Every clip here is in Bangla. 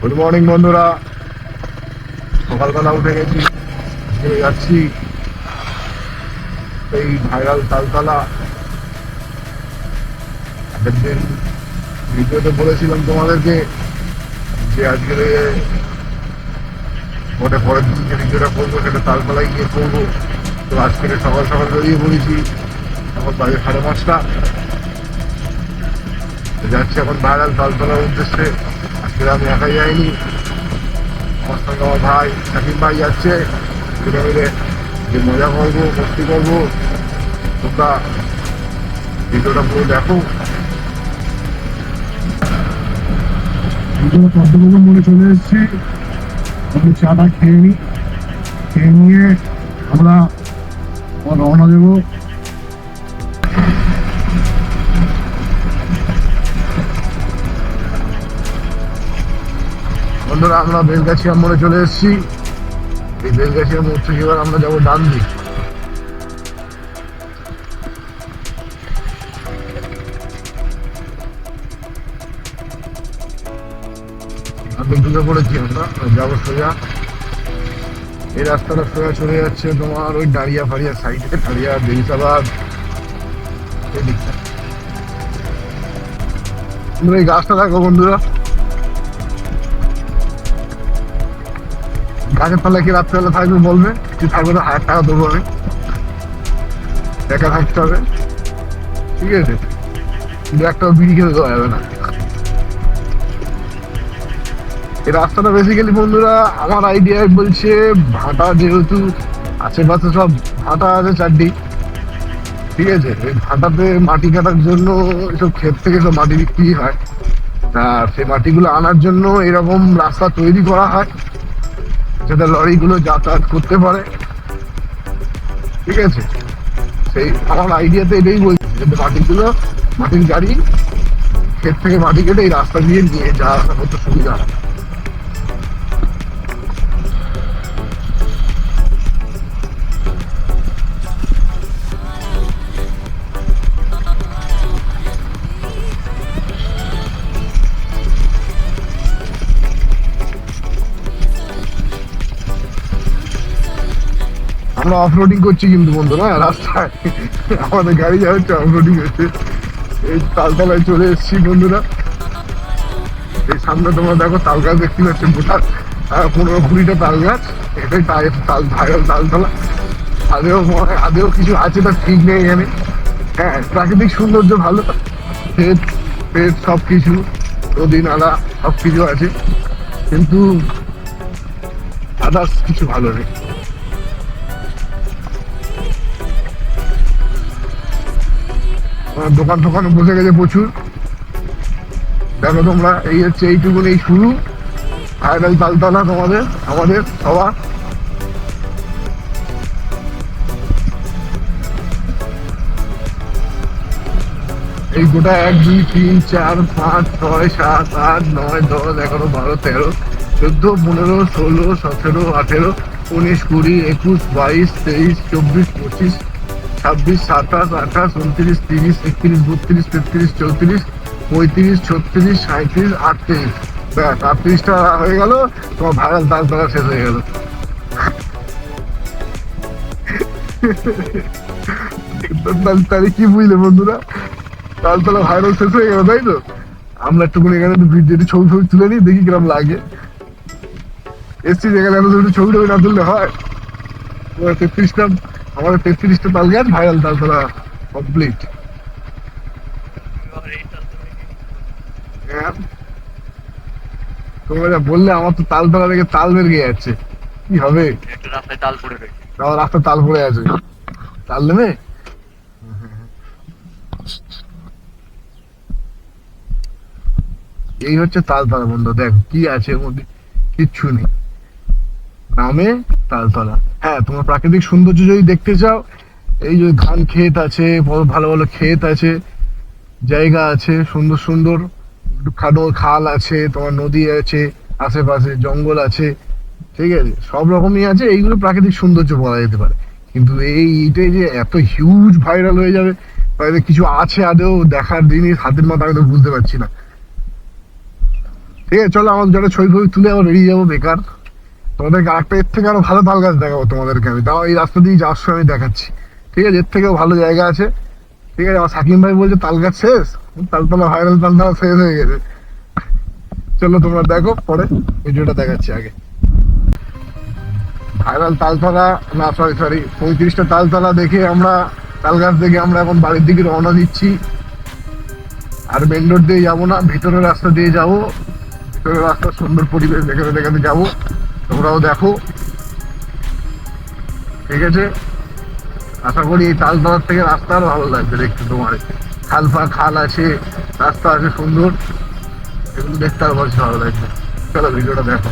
গুড মর্নিং বন্ধুরা। সকালবেলা উঠে গেছি যাচ্ছি। এই ভাইরাল তালতলা। আগের দিন ভিডিওতে বলেছিলাম তোমাদেরকে যে আজকে ওটা পরের দিন যে ভিডিওটা করব, সেটা তালতলায় গিয়ে করব। তো আজকে সকাল সকাল বেরিয়ে পড়েছি, এখন বাজে সাড়ে পাঁচটা। যাচ্ছি এখন ভাইরাল তালতলার উদ্দেশ্যে। আমি একাই যাইনি আমার ভাই ভাই যাচ্ছে মিলে যে মজা করব মস্তি করব তোমরা ভিডিওটা পুরো দেখো মনে চলে এসেছি আমি চাটা খেয়ে নিই খেয়ে নিয়ে আমরা রওনা দেবো বন্ধুরা আমরা বেলগাছিয়া মোড়ে চলে এসেছি। এই বেলগাছিয়া মোড় এবার আমরা যাব ডান দিক ঢুকে পড়েছি আমরা যাব সোজা। এই রাস্তাটা সোজা চলে যাচ্ছে তোমার ওই দাঁড়িয়া ফাড়িয়া সাইডে দাঁড়িয়া বেরিসাবাদ এই দিকটা এই গাছটা দেখো বন্ধুরা। গাছের তলায় কি রাত্রেবেলা থাকবে বলবে? কি থাকবে না? হাজার টাকা দেবো আমি। একা থাকতে হবে। ঠিক আছে? কিন্তু একটা বিড়ি খেতে দেওয়া যাবে না। এই রাস্তাটা বেসিক্যালি বন্ধুরা, আমার আইডিয়ায় বলছে ভাটা যেহেতু আশেপাশে সব ভাটা আছে চারটি। ঠিক আছে? এই ভাটাতে মাটি কাটার জন্য এসব ক্ষেত থেকে সব মাটি বিক্রি হয়। আর সেই মাটিগুলো আনার জন্য এরকম রাস্তা তৈরি করা হয়। যাতে লরিগুলো যাতায়াত করতে পারে। ঠিক আছে? সেই আমার আইডিয়াতে এটাই বলছি যাতে মাটিগুলো, মাটির গাড়ি, ক্ষেত থেকে মাটি কেটে এই রাস্তা দিয়ে নিয়ে যাওয়া আসা করতে সুবিধা হয়। আমরা অফ রোডিং করছি কিন্তু বন্ধুরা, রাস্তায়। আমাদের গাড়ি যা হচ্ছে অফ রোডিং হচ্ছে এই তালতলায় চলে এসেছি বন্ধুরা। এই সামনে তোমরা দেখো তাল গাছ দেখতে পাচ্ছ গোটা পনেরো কুড়িটা তাল গাছ। এটাই তাল ভাইরাল তালতলা। আদেও আদেও কিছু আছে তার ঠিক নেই এখানে। হ্যাঁ প্রাকৃতিক সৌন্দর্য ভালো। ক্ষেত ক্ষেত সব কিছু নদী নালা সব কিছু আছে। কিন্তু আদার্স কিছু ভালো নেই। দোকান টোকান বসে গেছে প্রচুর। দেখো তোমরা, এই হচ্ছে এইটুকুন, এই শুরু। ভাইরাল তালতলা তোমাদের, আমাদের, সবার। এই গোটা এক, দুই, তিন, চার, পাঁচ, ছয়, সাত, আট, নয়, দশ, এগারো, বারো, তেরো, চোদ্দ, পনেরো, ষোলো, সতেরো, আঠেরো, উনিশ, কুড়ি, একুশ, বাইশ, তেইশ, চব্বিশ, পঁচিশ ছাব্বিশ, সাতাশ, আঠাশ, উনত্রিশ, তিরিশ, একত্রিশ, বত্রিশ, তেত্রিশ, চৌত্রিশ, পঁয়ত্রিশ, ছত্রিশ সাঁত্রিশ আটত্রিশ। ব্যাস, আটত্রিশটা হয়ে গেল তোমার ভাইরাল তাল তালা শেষ হয়ে গেল। তাহলে কি বুঝলে বন্ধুরা? তালতলা ভাইরাল শেষ হয়ে গেল, তাই তো? আমরা একটুখানি এখানে ভিডিওটি ছবি ছবি তুলে নিই, দেখি কিরম লাগে। এসছি যেখানে ছবি টবি না তুললে হয়। তেত্রিশটা আমাদের তাল গাছ ভাইরাল কমপ্লিট তোমরা বললে, আমার তো তালতলা থেকে তাল বের গিয়ে যাচ্ছে। কি হবে? রাস্তায় তাল পড়ে তাল পড়ে আছে। তাল নেবে? এই হচ্ছে তাল তালতলা বন্ধু, দেখ কি আছে মধ্যে? কিচ্ছু নেই। নামে তালতলা। হ্যাঁ তোমার প্রাকৃতিক সৌন্দর্য যদি দেখতে চাও, এই যে ধান ক্ষেত আছে, বড় ভালো ভালো ক্ষেত আছে, জায়গা আছে, সুন্দর সুন্দর খাটো খাল আছে, তোমার নদী আছে, আশেপাশে জঙ্গল আছে, ঠিক আছে? সব রকমই আছে, এইগুলো প্রাকৃতিক সৌন্দর্য বলা যেতে পারে। কিন্তু এই এইটাই যে এত হিউজ ভাইরাল হয়ে যাবে কিছু আছে আদেও দেখার জিনিস হাতের মাথা আমি তো বুঝতে পারছি না। ঠিক আছে, চলো আমার জন্য ছবি ফবি তুলে আবার বেরিয়ে যাব, বেকার। তোমাদেরকে আরেকটা এর থেকে আরও ভালো তাল গাছ দেখাবো তোমাদেরকে আমি। তাও এই রাস্তা দিয়ে যাওয়ার সময় দেখাচ্ছি। ঠিক আছে? এর থেকেও ভালো জায়গা আছে। ঠিক আছে? আমার সাকিম ভাই বলছে, তাল গাছ শেষ? তালতলা ভাইরাল তালতলা শেষ হয়ে গেছে। চলো তোমরা দেখো, পরে ভিডিওটা দেখাচ্ছি আগে। ভাইরাল তালতলা, না সরি সরি পঁয়ত্রিশটা তালতলা দেখে আমরা, তাল গাছ দেখে আমরা এখন বাড়ির দিকে রওনা দিচ্ছি। আর মেন রোড দিয়ে যাব না, ভিতরের রাস্তা দিয়ে যাব। ভিতরের রাস্তা সুন্দর পরিবেশ দেখাতে দেখাতে যাব। তোমরাও দেখো। ঠিক আছে? আশা করি এই তালতলার থেকে রাস্তা আরও ভালো লাগবে দেখতে তোমার। খাল ফা খাল আছে, রাস্তা আছে সুন্দর। এগুলো দেখতে আরও ভালো লাগবে। চলো, ভিডিওটা দেখো।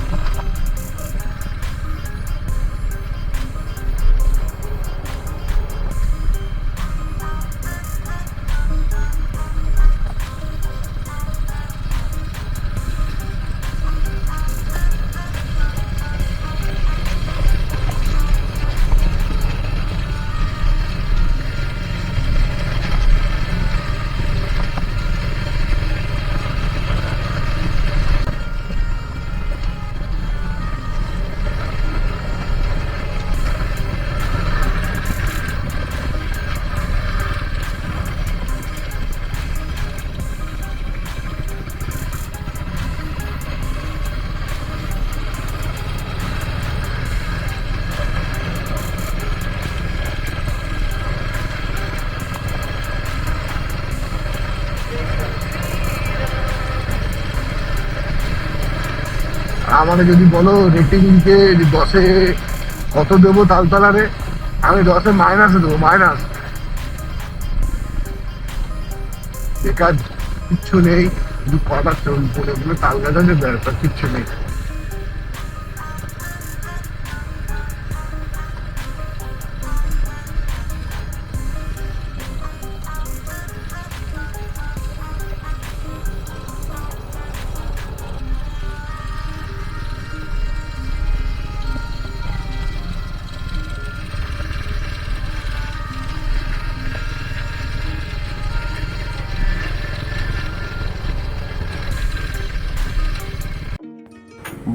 আমাকে যদি বলো রেটিংকে দশে কত দেবো তালতলারে, আমি দশে মাইনাসে দেবো মাইনাস বেকার, কিচ্ছু নেই, শুধু কটা চল পড়ে গুলো তাল গাছ আছে ব্যবসা কিচ্ছু নেই।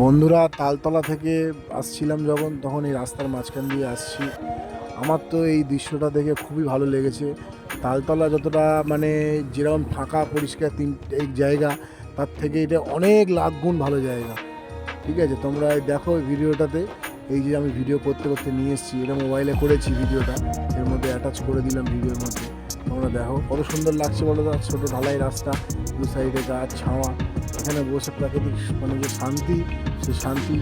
বন্ধুরা, তালতলা থেকে আসছিলাম যখন, তখন এই রাস্তার মাঝখান দিয়ে আসছি। আমার তো এই দৃশ্যটা দেখে খুবই ভালো লেগেছে। তালতলা যতটা মানে যেরকম ফাঁকা, পরিষ্কার তিন, এই জায়গা, তার থেকে এটা অনেক লাখ গুণ ভালো জায়গা। ঠিক আছে, তোমরা দেখো ভিডিওটাতে। এই যে আমি ভিডিও করতে করতে নিয়ে এসেছি, এটা মোবাইলে করেছি ভিডিওটা এর মধ্যে অ্যাটাচ করে দিলাম ভিডিওর মধ্যে। তোমরা দেখো, কত সুন্দর লাগছে বলো তো, ছোটো ঢালাই রাস্তা, দু সাইডে গাছ, ছাওয়া, এখানে বসে প্রাকৃতিক মানে যে শান্তি, সে শান্তি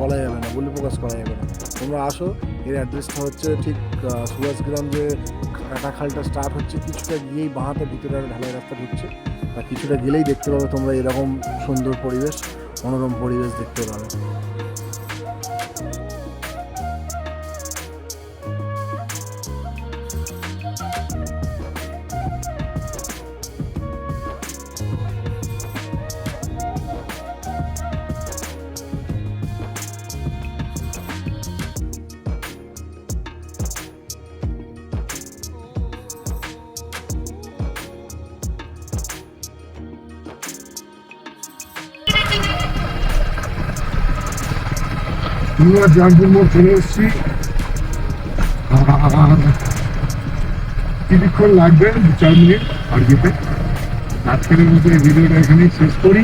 বলা যাবে না, বলে প্রকাশ করা যাবে না। তোমরা আসো, এর অ্যাড্রেসটা হচ্ছে ঠিক সুভাষগ্রাম যে কাটাখালটা স্টার্ট হচ্ছে, কিছুটা গিয়েই বাঁহাতে ভিতরে একটা ঢালাই রাস্তা ঢুকছে। আর কিছুটা গেলেই দেখতে পাবে তোমরা এরকম সুন্দর পরিবেশ, মনোরম পরিবেশ দেখতে পাবে। আমরা জানপুর মোড় চলে এসেছি। আর কিছুক্ষণ লাগবে, দু চার মিনিট আর যেতে। আজকের মতো এই ভিডিওটা এখানেই শেষ করি।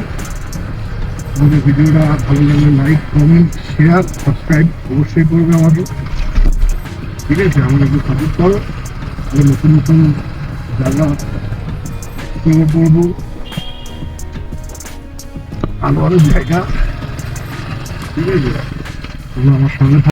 আমাদের ভিডিওটা ভালো লাগলে লাইক কমেন্ট শেয়ার সাবস্ক্রাইব অবশ্যই করবে আমাকে। ঠিক আছে, আমাদেরকে সাপোর্ট করো। আমরা নতুন নতুন জায়গা এক্সপ্লোর করব। ভালো ভালো জায়গা। ঠিক আছে। তোমরা আমার সঙ্গে থাকো।